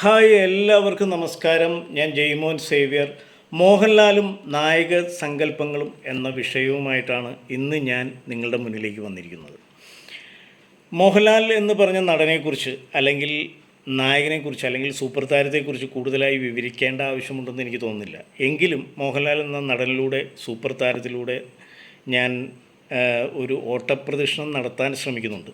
Hi എല്ലാവർക്കും നമസ്കാരം. ഞാൻ ജയ്മോൻ സേവ്യർ. മോഹൻലാലും നായക സങ്കല്പങ്ങളും എന്ന വിഷയവുമായിട്ടാണ് ഇന്ന് ഞാൻ നിങ്ങളുടെ മുന്നിലേക്ക് വന്നിരിക്കുന്നത്. മോഹൻലാൽ എന്ന് പറഞ്ഞ നടനെക്കുറിച്ച് അല്ലെങ്കിൽ നായകനെക്കുറിച്ച് അല്ലെങ്കിൽ സൂപ്പർ താരത്തെക്കുറിച്ച് കൂടുതലായി വിവരിക്കേണ്ട ആവശ്യമുണ്ടെന്ന് എനിക്ക് തോന്നുന്നില്ല. എങ്കിലും മോഹൻലാൽ എന്ന നടനിലൂടെ സൂപ്പർ താരത്തിലൂടെ ഞാൻ ഒരു ഓട്ടപ്രദക്ഷിണം നടത്താൻ ശ്രമിക്കുന്നുണ്ട്.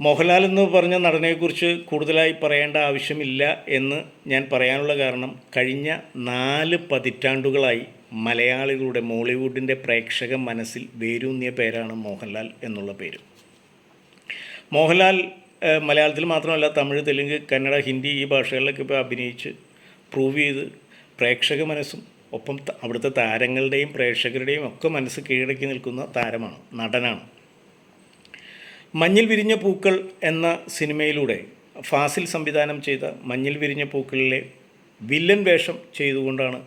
മോഹൻലാൽ എന്ന് പറഞ്ഞ നടനെക്കുറിച്ച് കൂടുതലായി പറയേണ്ട ആവശ്യമില്ല എന്ന് ഞാൻ പറയാനുള്ള കാരണം കഴിഞ്ഞ നാല് പതിറ്റാണ്ടുകളായി മലയാളികളുടെ മോളിവുഡിന്റെ പ്രേക്ഷക മനസ്സിൽ വേരൂന്നിയ പേരാണ് മോഹൻലാൽ എന്നുള്ള പേര്. മോഹൻലാൽ മലയാളത്തിൽ മാത്രമല്ല തമിഴ് തെലുങ്ക് കന്നഡ ഹിന്ദി ഈ ഭാഷകളിലൊക്കെ ഇപ്പോൾ അഭിനയിച്ച് പ്രൂവ് ചെയ്ത് പ്രേക്ഷക മനസ്സും ഒപ്പം അവിടുത്തെ താരങ്ങളുടെയും പ്രേക്ഷകരുടെയും ഒക്കെ മനസ്സ് കീഴടക്കി നിൽക്കുന്ന താരമാണ് നടനാണ്. മഞ്ഞിൽ വിരിഞ്ഞ പൂക്കൾ എന്ന സിനിമയിലൂടെ ഫാസിൽ സംവിധാനം ചെയ്ത മഞ്ഞിൽ വിരിഞ്ഞ പൂക്കളിലെ വില്ലൻ വേഷം ചെയ്തുകൊണ്ടാണ്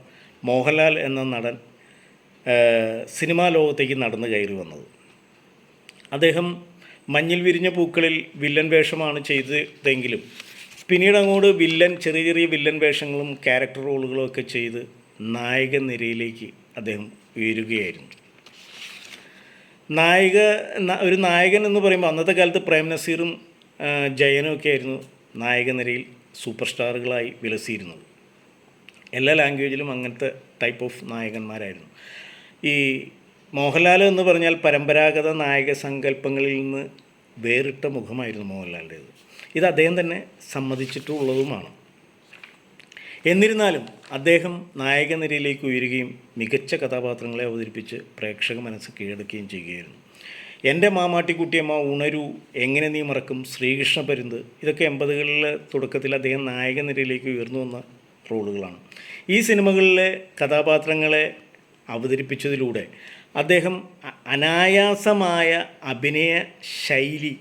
മോഹൻലാൽ എന്ന നടൻ സിനിമാ ലോകത്തേക്ക് നടന്നു കയറി വന്നത്. അദ്ദേഹം മഞ്ഞിൽ വിരിഞ്ഞ പൂക്കളിൽ വില്ലൻ വേഷമാണ് ചെയ്തതെങ്കിലും പിന്നീട് അങ്ങോട്ട് വില്ലൻ ചെറിയ ചെറിയ വില്ലൻ വേഷങ്ങളും ക്യാരക്ടർ റോളുകളും ഒക്കെ ചെയ്ത് നായക നിരയിലേക്ക് അദ്ദേഹം ഉയരുകയായിരുന്നു. നായിക ഒരു നായകൻ എന്ന് പറയുമ്പോൾ അന്നത്തെ കാലത്ത് പ്രേം നസീറും ജയനും ഒക്കെ ആയിരുന്നു നായക നിരയിൽ സൂപ്പർ സ്റ്റാറുകളായി വിലസിയിരുന്നത്. എല്ലാ ലാംഗ്വേജിലും അങ്ങനത്തെ ടൈപ്പ് ഓഫ് നായകന്മാരായിരുന്നു. ഈ മോഹൻലാൽ എന്ന് പറഞ്ഞാൽ പരമ്പരാഗത നായക സങ്കല്പങ്ങളിൽ നിന്ന് വേറിട്ട മുഖമായിരുന്നു മോഹൻലാലിന്റേത്. ഇത് അദ്ദേഹം തന്നെ സമ്മതിച്ചിട്ടുള്ളതുമാണ്. എന്നിരുന്നാലും അദ്ദേഹം നായക നിരയിലേക്ക് ഉയരുകയും മികച്ച കഥാപാത്രങ്ങളെ അവതരിപ്പിച്ച് പ്രേക്ഷക മനസ്സ് കീഴടക്കുകയും ചെയ്യുകയായിരുന്നു. എന്റെ മാമാട്ടിക്കുട്ടിയമ്മ ഉണരു എങ്ങനെ നീ മറക്കും ശ്രീകൃഷ്ണ പരുന്ത് ഇതൊക്കെ എൺപതുകളിലെ തുടക്കത്തിൽ അദ്ദേഹം നായക നിരയിലേക്ക് ഉയർന്നു വന്ന റോളുകളാണ്. ഈ സിനിമകളിലെ കഥാപാത്രങ്ങളെ അവതരിപ്പിച്ചതിലൂടെ അദ്ദേഹം അനായാസമായ അഭിനയ ശൈലി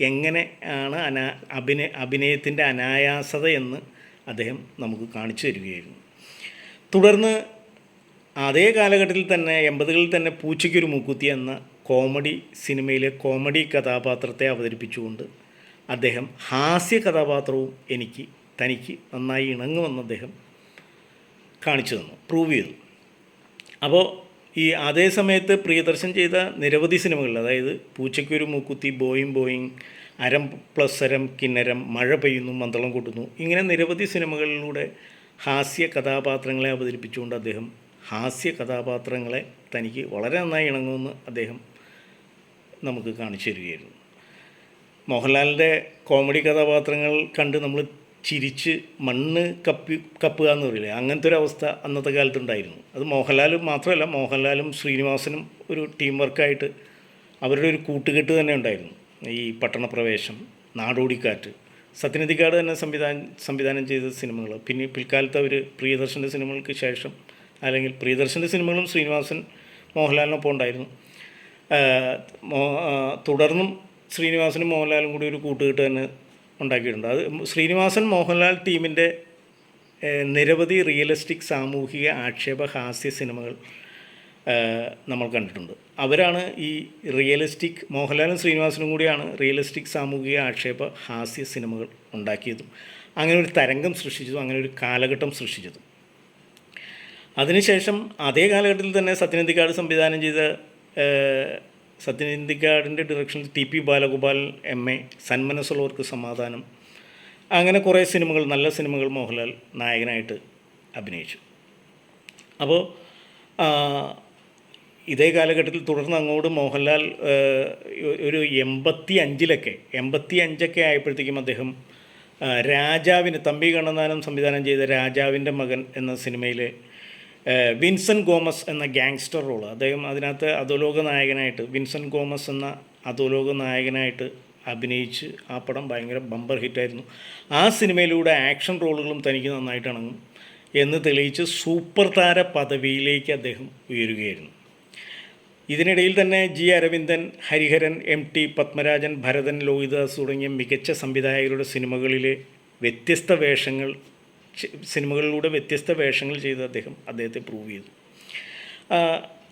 എങ്ങനെയാണ് അനാ അഭിനയ അഭിനയത്തിന്റെ അനായാസത എന്ന് അദ്ദേഹം നമുക്ക് കാണിച്ചു തരികയായിരുന്നു. തുടർന്ന് അതേ കാലഘട്ടത്തിൽ തന്നെ എൺപതുകളിൽ തന്നെ പൂച്ചയ്ക്കൊരു മൂക്കുത്തി എന്ന കോമഡി സിനിമയിലെ കോമഡി കഥാപാത്രത്തെ അവതരിപ്പിച്ചുകൊണ്ട് അദ്ദേഹം ഹാസ്യ കഥാപാത്രവും എനിക്ക് തനിക്ക് നന്നായി ഇണങ്ങുമെന്ന് അദ്ദേഹം കാണിച്ചു തന്നു പ്രൂവ് ചെയ്തു. അപ്പോൾ ഈ അതേ സമയത്ത് പ്രിയദർശൻ ചെയ്ത നിരവധി സിനിമകൾ അതായത് Poochakkoru Mookkuthi Boeing Boeing Aram plus Aram Kinnaram Mazha Peyyunnu Maddalam കൂട്ടുന്നു ഇങ്ങനെ നിരവധി സിനിമകളിലൂടെ ഹാസ്യ കഥാപാത്രങ്ങളെ അവതരിപ്പിച്ചുകൊണ്ട് അദ്ദേഹം ഹാസ്യ കഥാപാത്രങ്ങളെ തനിക്ക് വളരെ നന്നായി ഇണങ്ങുമെന്ന് അദ്ദേഹം നമുക്ക് കാണിച്ചു തരികയായിരുന്നു. മോഹൻലാലിന്റെ കോമഡി കഥാപാത്രങ്ങൾ കണ്ട് നമ്മൾ ചിരിച്ച് മണ്ണ് കപ്പി കപ്പുക എന്ന് പറയില്ലേ? അങ്ങനത്തെ ഒരു അവസ്ഥ അന്നത്തെ കാലത്തുണ്ടായിരുന്നു. അത് മോഹൻലാൽ മാത്രമല്ല മോഹൻലാലും ശ്രീനിവാസനും ഒരു ടീം വർക്കായിട്ട് അവരുടെ ഒരു കൂട്ടുകെട്ട് തന്നെ ഉണ്ടായിരുന്നു. ഈ പട്ടണപ്രവേശം നാടോടിക്കാറ്റ് സത്യനന്ദിക്കാട് തന്നെ സംവിധാനം സംവിധാനം ചെയ്ത സിനിമകൾ പിന്നെ പിൽക്കാലത്ത് അവർ പ്രിയദർശന്റെ സിനിമകൾക്ക് ശേഷം അല്ലെങ്കിൽ പ്രിയദർശന്റെ സിനിമകളും ശ്രീനിവാസൻ മോഹൻലാലിനൊപ്പം ഉണ്ടായിരുന്നു. തുടർന്നും ശ്രീനിവാസനും മോഹൻലാലും കൂടി ഒരു കൂട്ടുകെട്ട് തന്നെ ഉണ്ടാക്കിയിട്ടുണ്ട്. അത് ശ്രീനിവാസൻ മോഹൻലാൽ ടീമിന്റെ നിരവധി റിയലിസ്റ്റിക് സാമൂഹിക ആക്ഷേപ ഹാസ്യ സിനിമകൾ നമ്മൾ കണ്ടിട്ടുണ്ട്. അവരാണ് ഈ റിയലിസ്റ്റിക് മോഹൻലാലും ശ്രീനിവാസനും കൂടിയാണ് റിയലിസ്റ്റിക് സാമൂഹിക ആക്ഷേപ ഹാസ്യ സിനിമകൾ ഉണ്ടാക്കിയതും. അങ്ങനെ ഒരു തരംഗം സൃഷ്ടിച്ചതും അങ്ങനെ ഒരു കാലഘട്ടം സൃഷ്ടിച്ചതും. അതിനുശേഷം അതേ കാലഘട്ടത്തിൽ തന്നെ സത്യനന്ദിക്കാട് സംവിധാനം ചെയ്ത സത്യനന്ദിക്കാടിന്റെ ഡയറക്ഷനിൽ T P Balagopal M A സന്മനസ്സുള്ളവർക്ക് സമാധാനം. അങ്ങനെ കുറേ സിനിമകൾ നല്ല സിനിമകൾ മോഹൻലാൽ നായകനായിട്ട് അഭിനയിച്ചു. അപ്പോൾ ഇതേ കാലഘട്ടത്തിൽ തുടർന്ന് അങ്ങോട്ട് മോഹൻലാൽ ഒരു എൺപത്തി അഞ്ചിലൊക്കെ എൺപത്തി അഞ്ചൊക്കെ ആയപ്പോഴത്തേക്കും അദ്ദേഹം രാജാവിന് തമ്പി കണ്ണന്താനം സംവിധാനം ചെയ്ത രാജാവിന്റെ മകൻ എന്ന സിനിമയിലെ ഏഹ്, വിൻസെന്റ് ഗോമസ് എന്ന ഗാങ്സ്റ്റർ റോൾ അദ്ദേഹം അതിനകത്ത് അധോലോക നായകനായിട്ട് വിൻസൻ ഗോമസ് എന്ന അധോലോക നായകനായിട്ട് അഭിനയിച്ച് ആ പടം ഭയങ്കര ബമ്പർ ഹിറ്റായിരുന്നു. ആ സിനിമയിലൂടെ ആക്ഷൻ റോളുകളും തനിക്ക് നന്നായിട്ടിണങ്ങും എന്ന് തെളിയിച്ച് സൂപ്പർ താര പദവിയിലേക്ക് അദ്ദേഹം ഉയരുകയായിരുന്നു. ഇതിനിടയിൽ തന്നെ G Aravindan Hariharan M T Padmarajan Bharathan Lohithadas തുടങ്ങിയ മികച്ച സംവിധായകരുടെ സിനിമകളിലെ വ്യത്യസ്ത വേഷങ്ങൾ സിനിമകളിലൂടെ വ്യത്യസ്ത വേഷങ്ങൾ ചെയ്ത് അദ്ദേഹം അദ്ദേഹത്തെ പ്രൂവ് ചെയ്തു.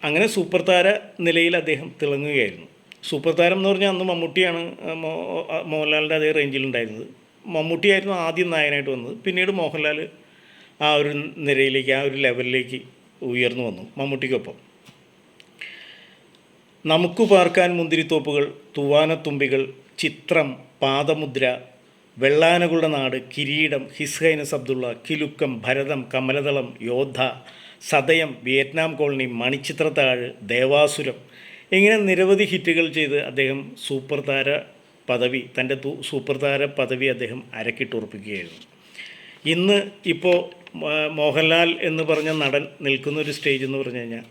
അങ്ങനെ സൂപ്പർ താര നിലയിൽ അദ്ദേഹം തിളങ്ങുകയായിരുന്നു. സൂപ്പർ താരം എന്ന് പറഞ്ഞാൽ അന്ന് മമ്മൂട്ടിയാണ് മോഹൻലാലിന്റെ അതേ റേഞ്ചിലുണ്ടായിരുന്നത് മമ്മൂട്ടിയായിരുന്നു ആദ്യം നായനായിട്ട് വന്നത്. പിന്നീട് മോഹൻലാൽ ആ ഒരു നിരയിലേക്ക് ആ ഒരു ലെവലിലേക്ക് ഉയർന്നു വന്നു മമ്മൂട്ടിക്കൊപ്പം. നമുക്ക് പാർക്കാൻ മുന്തിരിത്തോപ്പുകൾ തൂവാനത്തുമ്പികൾ ചിത്രം പാദമുദ്ര വെള്ളാനകളുടെ നാട് Kireedam His Highness Abdullah Kilukkam Bharatham Kamaladalam Yoddha Sadayam Vietnam colony Manichitrathazhu Devasuram. ഇങ്ങനെ നിരവധി ഹിറ്റുകൾ ചെയ്ത് അദ്ദേഹം സൂപ്പർ താര പദവി തന്റെ സൂപ്പർ താര പദവി അദ്ദേഹം അരക്കിട്ടുറപ്പിക്കുകയായിരുന്നു. ഇന്ന് ഇപ്പോൾ മോഹൻലാൽ എന്ന് പറഞ്ഞ നടൻ നിൽക്കുന്ന ഒരു സ്റ്റേജ് എന്ന് പറഞ്ഞു കഴിഞ്ഞാൽ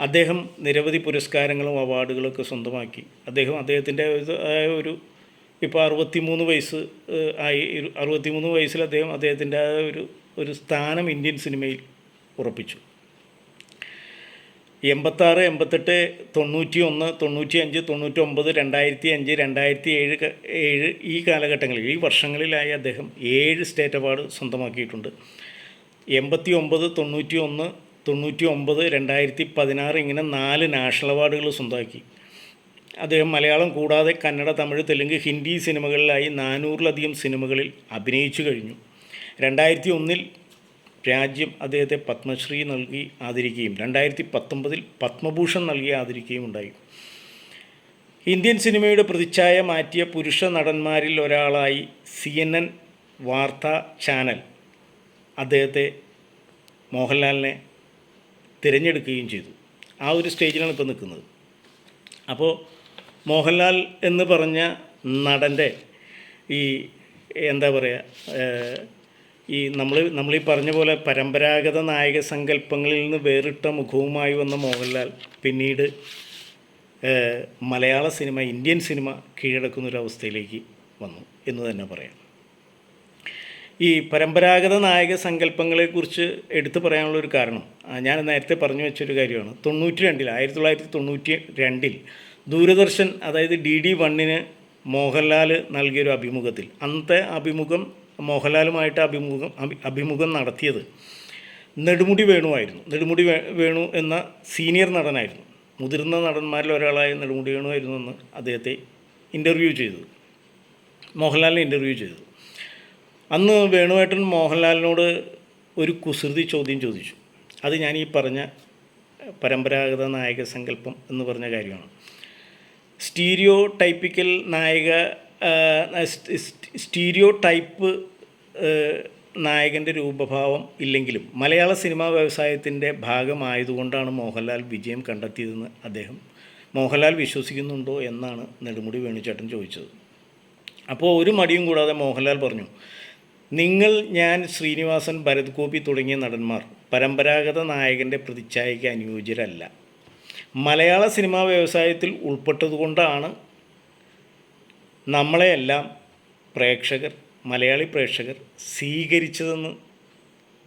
അദ്ദേഹം നിരവധി പുരസ്കാരങ്ങളും അവാർഡുകളൊക്കെ സ്വന്തമാക്കി. അദ്ദേഹം അദ്ദേഹത്തിന്റെ ഒരു ഇപ്പോൾ അറുപത്തിമൂന്ന് വയസ്സ് ആയി അറുപത്തിമൂന്ന് വയസ്സിൽ അദ്ദേഹം അദ്ദേഹത്തിന്റെ ആ ഒരു ഒരു സ്ഥാനം ഇന്ത്യൻ സിനിമയിൽ ഉറപ്പിച്ചു. എൺപത്താറ് എൺപത്തെട്ട് തൊണ്ണൂറ്റി ഒന്ന് തൊണ്ണൂറ്റി അഞ്ച് തൊണ്ണൂറ്റി ഒമ്പത് രണ്ടായിരത്തി അഞ്ച് രണ്ടായിരത്തി ഏഴ് ഏഴ് ഈ കാലഘട്ടങ്ങളിൽ ഈ വർഷങ്ങളിലായി അദ്ദേഹം ഏഴ് സ്റ്റേറ്റ് അവാർഡ് സ്വന്തമാക്കിയിട്ടുണ്ട്. എൺപത്തി ഒമ്പത് തൊണ്ണൂറ്റി ഒന്ന് തൊണ്ണൂറ്റി ഒമ്പത് രണ്ടായിരത്തി പതിനാറ് ഇങ്ങനെ നാല് നാഷണൽ അവാർഡുകൾ സ്വന്തമാക്കി. അദ്ദേഹം മലയാളം കൂടാതെ കന്നഡ തമിഴ് തെലുങ്ക് ഹിന്ദി സിനിമകളിലായി നാനൂറിലധികം സിനിമകളിൽ അഭിനയിച്ചു കഴിഞ്ഞു. രണ്ടായിരത്തി ഒന്നിൽ രാജ്യം അദ്ദേഹത്തെ പത്മശ്രീ നൽകി ആദരിക്കുകയും രണ്ടായിരത്തി പത്തൊമ്പതിൽ പത്മഭൂഷൺ നൽകി ആദരിക്കുകയും ഉണ്ടായി. ഇന്ത്യൻ സിനിമയുടെ പ്രതിച്ഛായ മാറ്റിയ പുരുഷ നടന്മാരിൽ ഒരാളായി സി എൻ എൻ വാർത്താ ചാനൽ അദ്ദേഹത്തെ മോഹൻലാലിനെ തിരഞ്ഞെടുക്കുകയും ചെയ്തു. ആ ഒരു സ്റ്റേജിലാണ് ഇപ്പോൾ നിൽക്കുന്നത്. അപ്പോൾ മോഹൻലാൽ എന്ന് പറഞ്ഞ നടന്റെ ഈ എന്താ പറയുക ഈ നമ്മൾ നമ്മളീ പറഞ്ഞ പോലെ പരമ്പരാഗത നായക സങ്കല്പങ്ങളിൽ നിന്ന് വേറിട്ട മുഖവുമായി വന്ന മോഹൻലാൽ പിന്നീട് മലയാള സിനിമ ഇന്ത്യൻ സിനിമ കീഴടക്കുന്നൊരവസ്ഥയിലേക്ക് വന്നു എന്ന് തന്നെ പറയാം. ഈ പരമ്പരാഗത നായക സങ്കല്പങ്ങളെക്കുറിച്ച് എടുത്തു പറയാനുള്ള ഒരു കാരണം ഞാൻ നേരത്തെ പറഞ്ഞു വെച്ചൊരു കാര്യമാണ്. തൊണ്ണൂറ്റി രണ്ടിൽ ആയിരത്തി തൊള്ളായിരത്തി തൊണ്ണൂറ്റി രണ്ടിൽ ദൂരദർശൻ അതായത് ഡി ഡി വണ്ണിന് മോഹൻലാൽ നൽകിയൊരു അഭിമുഖത്തിൽ. അന്നത്തെ അഭിമുഖം മോഹൻലാലുമായിട്ട് അഭിമുഖം അഭിമുഖം നടത്തിയത് നെടുമുടി വേണുവായിരുന്നു നെടുമുടി വേണു എന്ന സീനിയർ നടനായിരുന്നു. മുതിർന്ന നടന്മാരിൽ ഒരാളായ നെടുമുടി വേണു ആയിരുന്നു എന്ന് അദ്ദേഹത്തെ ഇന്റർവ്യൂ ചെയ്തു മോഹൻലാലിനെ ഇന്റർവ്യൂ ചെയ്തു അന്ന് വേണുവേട്ടൻ മോഹൻലാലിനോട് ഒരു കുസൃതി ചോദ്യം ചോദിച്ചു. അത് ഞാൻ ഈ പറഞ്ഞ പരമ്പരാഗത നായക സങ്കല്പം എന്ന് പറഞ്ഞ കാര്യമാണ്. സ്റ്റീരിയോ ടൈപ്പിക്കൽ നായക സ്റ്റീരിയോ ടൈപ്പ് നായകന്റെ രൂപഭാവം ഇല്ലെങ്കിലും മലയാള സിനിമാ വ്യവസായത്തിന്റെ ഭാഗമായതുകൊണ്ടാണ് മോഹൻലാൽ വിജയം കണ്ടെത്തിയതെന്ന് അദ്ദേഹം മോഹൻലാൽ വിശ്വസിക്കുന്നുണ്ടോ എന്നാണ് നെടുമുടി വേണുചേട്ടൻ ചോദിച്ചത്. അപ്പോൾ ഒരു മടിയും കൂടാതെ മോഹൻലാൽ പറഞ്ഞു നിങ്ങൾ ഞാൻ ശ്രീനിവാസൻ ഭരത് ഗോപി തുടങ്ങിയ നടന്മാർ പരമ്പരാഗത നായകന്റെ പ്രതിച്ഛായയ്ക്ക് അനുയോജ്യരല്ല. മലയാള സിനിമാ വ്യവസായത്തിൽ ഉൾപ്പെട്ടതുകൊണ്ടാണ് നമ്മളെയെല്ലാം പ്രേക്ഷകർ മലയാളി പ്രേക്ഷകർ സ്വീകരിച്ചതെന്ന്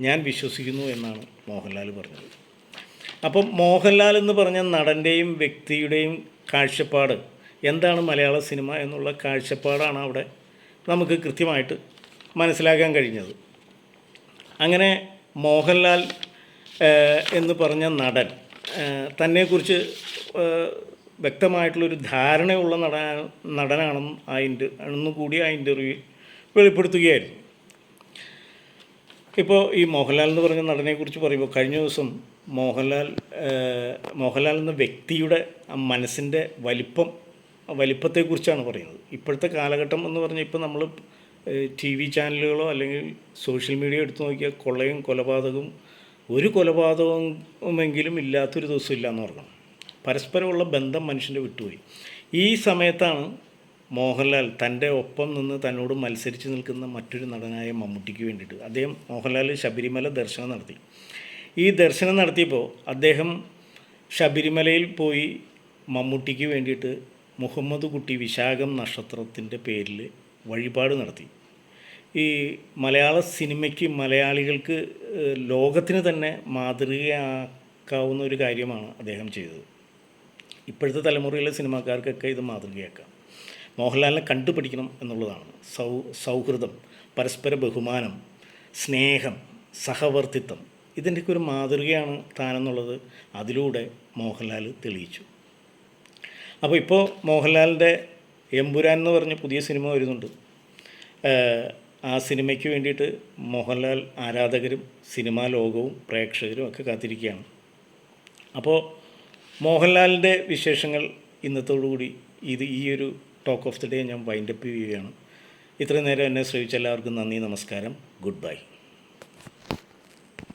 ഞാൻ വിശ്വസിക്കുന്നു എന്നാണ് മോഹൻലാൽ പറഞ്ഞത്. അപ്പം മോഹൻലാൽ എന്ന് പറഞ്ഞ നടന്റെയും വ്യക്തിയുടെയും കാഴ്ചപ്പാട് എന്താണ് മലയാള സിനിമ എന്നുള്ള കാഴ്ചപ്പാടാണ് അവിടെ നമുക്ക് കൃത്യമായിട്ട് മനസ്സിലാക്കാൻ കഴിഞ്ഞത്. അങ്ങനെ മോഹൻലാൽ എന്ന് പറഞ്ഞ നടൻ തന്നെക്കുറിച്ച് വ്യക്തമായിട്ടുള്ളൊരു ധാരണയുള്ള നട നടനാണെന്ന് ആ ഇന്റർ കൂടി ആ ഇന്റർവ്യൂവിൽ വെളിപ്പെടുത്തുകയായിരുന്നു. ഇപ്പോൾ ഈ മോഹൻലാൽ എന്ന് പറഞ്ഞ നടനെക്കുറിച്ച് പറയുമ്പോൾ കഴിഞ്ഞ ദിവസം മോഹൻലാൽ മോഹൻലാൽ എന്ന വ്യക്തിയുടെ മനസ്സിന്റെ വലിപ്പം വലിപ്പത്തെക്കുറിച്ചാണ് പറയുന്നത്. ഇപ്പോഴത്തെ കാലഘട്ടം എന്ന് പറഞ്ഞാൽ ഇപ്പോൾ നമ്മൾ ടി വി ചാനലുകളോ അല്ലെങ്കിൽ സോഷ്യൽ മീഡിയ എടുത്തു നോക്കിയാൽ കൊള്ളയും കൊലപാതകവും ഒരു കൊലപാതകമെങ്കിലും ഇല്ലാത്തൊരു ദിവസം എന്ന് പറഞ്ഞു പരസ്പരമുള്ള ബന്ധം മനുഷ്യന്റെ വിട്ടുപോയി. ഈ സമയത്താണ് മോഹൻലാൽ തന്റെ ഒപ്പം നിന്ന് തന്നോട് മത്സരിച്ച് നിൽക്കുന്ന മറ്റൊരു നടനായ മമ്മൂട്ടിക്ക് വേണ്ടിയിട്ട് അദ്ദേഹം മോഹൻലാൽ ശബരിമല ദർശനം നടത്തി. ഈ ദർശനം നടത്തിയപ്പോൾ അദ്ദേഹം ശബരിമലയിൽ പോയി മമ്മൂട്ടിക്ക് വേണ്ടിയിട്ട് മുഹമ്മദ് കുട്ടി വിശാഖം നക്ഷത്രത്തിന്റെ പേരിൽ വഴിപാട് നടത്തി. ഈ മലയാള സിനിമയ്ക്ക് മലയാളികൾക്ക് ലോകത്തിന് തന്നെ മാതൃകയാക്കാവുന്ന ഒരു കാര്യമാണ് അദ്ദേഹം ചെയ്തത്. ഇപ്പോഴത്തെ തലമുറയിലെ സിനിമാക്കാർക്കൊക്കെ ഇത് മാതൃകയാക്കാം. മോഹൻലാലിനെ കണ്ടുപിടിക്കണം എന്നുള്ളതാണ്. സൗ സൗഹൃദം പരസ്പര ബഹുമാനം സ്നേഹം സഹവർത്തിത്വം ഇതിന്റെയൊക്കെ ഒരു മാതൃകയാണ് താനെന്നുള്ളത് അതിലൂടെ മോഹൻലാൽ തെളിയിച്ചു. അപ്പോൾ ഇപ്പോൾ മോഹൻലാലിന്റെ എമ്പുരാൻ എന്ന് പറഞ്ഞ പുതിയ സിനിമ വരുന്നുണ്ട്. ആ സിനിമയ്ക്ക് വേണ്ടിയിട്ട് മോഹൻലാൽ ആരാധകരും സിനിമാ ലോകവും പ്രേക്ഷകരും ഒക്കെ കാത്തിരിക്കുകയാണ്. അപ്പോൾ മോഹൻലാലിന്റെ വിശേഷങ്ങൾ ഇന്നത്തോടുകൂടി ഇത് ഈ ഒരു ടോക്ക് ഓഫ് ദി ഡേ ഞാൻ വൈൻഡപ്പ് ചെയ്യുകയാണ്. ഇത്രയും നേരം എന്നെ ശ്രമിച്ച എല്ലാവർക്കും നന്ദി നമസ്കാരം. Good bye